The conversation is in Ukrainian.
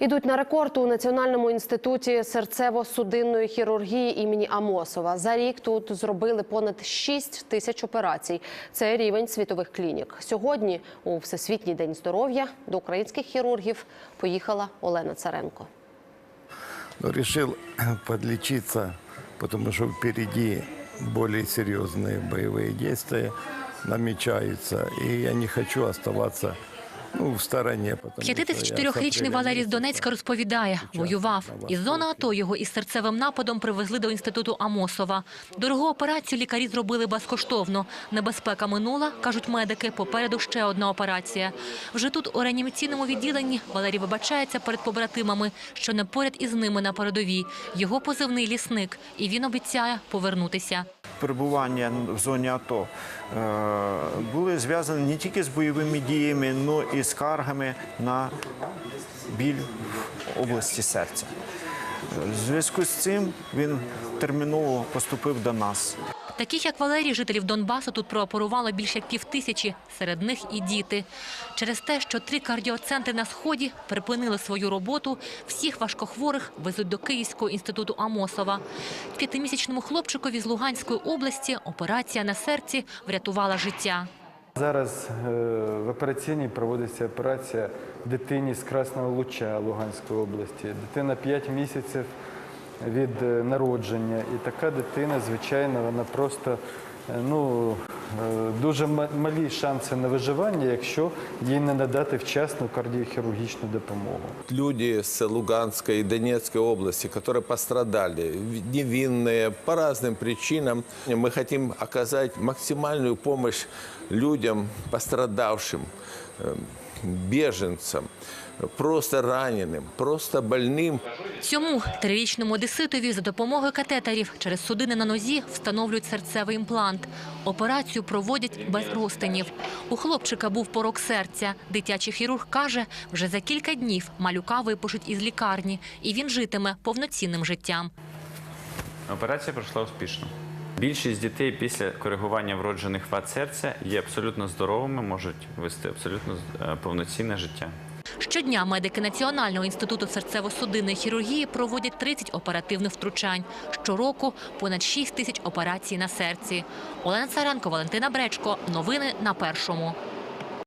Ідуть на рекорд у Національному інституті серцево-судинної хірургії імені Амосова. За рік тут зробили понад 6 тисяч операцій. Це рівень світових клінік. Сьогодні, у Всесвітній день здоров'я, до українських хірургів поїхала Олена Царенко. Но решил подлечиться, потому что впереди более серьезные боевые действия намечаются. И я не хочу оставаться ну, в что 54-річний Валерій з Донецька розповідає, воював. Із зони АТО його із серцевим нападом привезли до інституту Амосова. Дорогу операцію лікарі зробили безкоштовно. Небезпека минула, кажуть медики, попереду ще одна операція. Вже тут, у реанімаційному відділенні, Валерій вибачається перед побратимами, що не поряд із ними на передовій. Його позивний лісник, і він обіцяє повернутися. Перебування в зоні АТО е, були зв'язані не тільки з бойовими діями, але і скаргами на біль в області серця. В зв'язку з цим він терміново поступив до нас. Таких, як Валерій, жителів Донбасу тут прооперувало більше як півтисячі, серед них і діти. Через те, що три кардіоцентри на Сході припинили свою роботу, всіх важкохворих везуть до Київського інституту Амосова. П'ятимісячному хлопчикові з Луганської області операція на серці врятувала життя. Зараз е, в операційній проводиться операція дитині з Красного Луча Луганської області. Дитина 5 місяців від е, народження. І така дитина, звичайно, вона просто е, ну, е, дуже ма- малі шанси на виживання, якщо їй не надати вчасну кардіохірургічну допомогу. люди с Луганской и Донецкой области, которые пострадали, невинные, по разным причинам. Мы хотим оказать максимальную помощь людям, пострадавшим, э, беженцам, просто раненым, просто больным. Цьому трирічному одеситові за допомогою катетерів через судини на нозі встановлюють серцевий імплант. Операцію проводять без розтинів. У хлопчика був порок серця. Дитячий хірург каже, вже за кілька днів малюка випишуть із лікарні, і він житиме повноцінним життям. Операція пройшла успішно. Більшість дітей після коригування вроджених вад серця є абсолютно здоровими, можуть вести абсолютно е, повноцінне життя. Щодня медики Національного інституту серцево-судинної хірургії проводять 30 оперативних втручань. Щороку понад 6 тисяч операцій на серці. Олена Царенко, Валентина Бречко. Новини на першому.